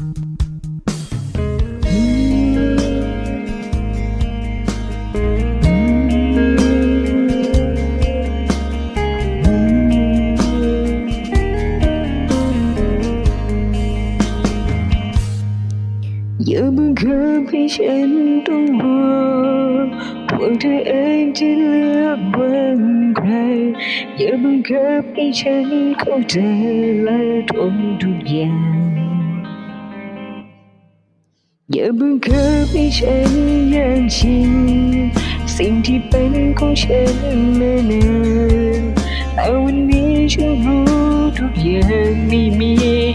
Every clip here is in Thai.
อย่าบังคับให้ฉันต้องรอกว่าเธอเองจะเลือกวันใคร อย่าบังคับให้ฉันเข้าใจและทนทุกอย่าง อย่าบังคับให้ฉันแย่งชิงสิ่งที่เป็นของฉันมานานแต่วันนี้ฉันรู้ทุกอย่างไม่มี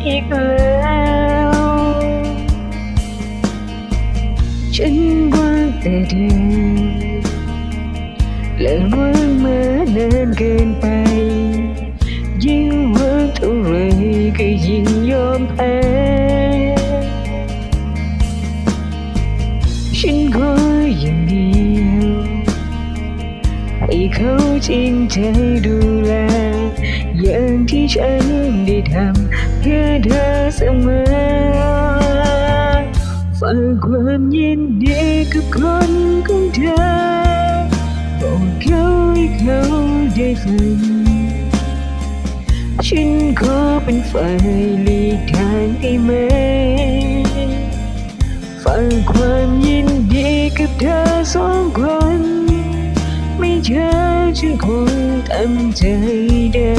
อีกแล้วฉันว่าแต่เดินและว่า ฉันขออย่างเดียวให้เขาจริงใจดูแล อย่างที่ฉันได้ทำเพื่อเธอเสมอฝากความยินดีกับคนของเธอบอกเขาให้เขาได้ฟังฉันขอเป็นฝ่ายหลีกทางได้ไหมฝากความยิน กับเธอสองคน ไม่เจอฉันคงทำใจได้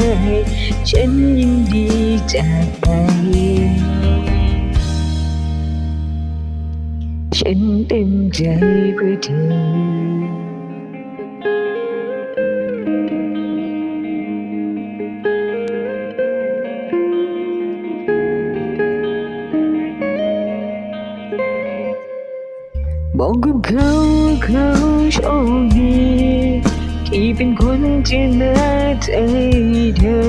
ฉันยินดีจากไป ฉันเต็มใจเพื่อเธอ บอกกับเขาเขาโชคดีที่เป็นคนที่น่าใจเธอ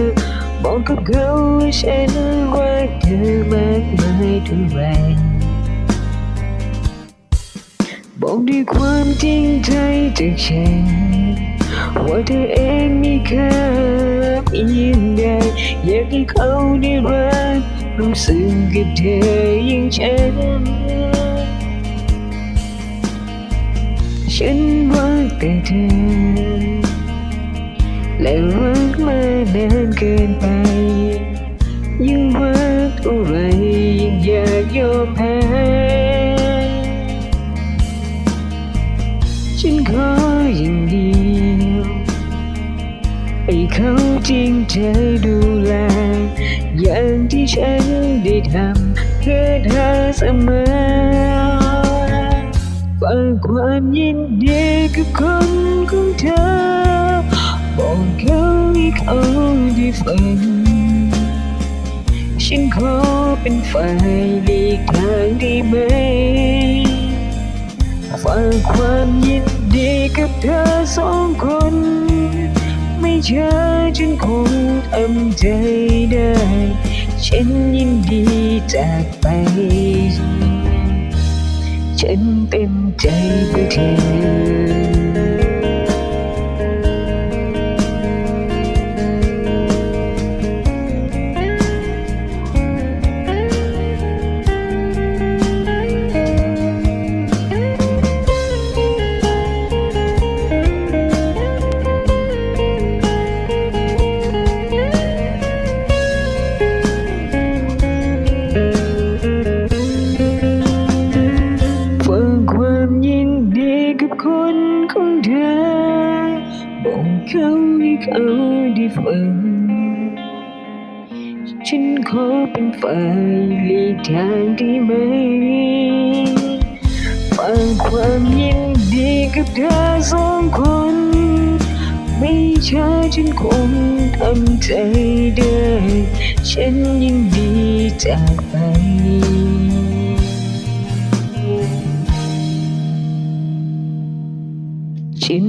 บอกกับเขาฉันรักเธอมากมายเท่าไรบอกด้วยความจริงใจจากฉันว่าเธอเองมีค่าเพียงใดอยากให้เขาได้รักรู้สึกกับเธออย่างฉัน ฉันรักแต่เธอ และรักมานานเกินไป ยิ่งรักเท่าไรยิ่งอยากยอมแพ้ฉันขออย่างเดียวให้เขาจริงใจดูแล อย่างที่ฉันได้ทำเพื่อเธอเสมอากความยินดีกับคนของเธอ บอกเขาให้เขาได้ฟังฉันขอเป็นฝ่ายหลีกทางได้ไหมฝากความยินดีกับเธอสองคน ไม่เชื่อฉันคงทำใจได้ ฉันยินดีจากไป ฉันเต็มใจเพื่อเธอ ให้เขาได้ฟังฉันขอเป็นฝ่ายหลีกทางได้ไหมฝากความยินดีกับเธอสองคนไม่ช้าฉันคงทำใจได้ฉันยินดีจากไป ฉัน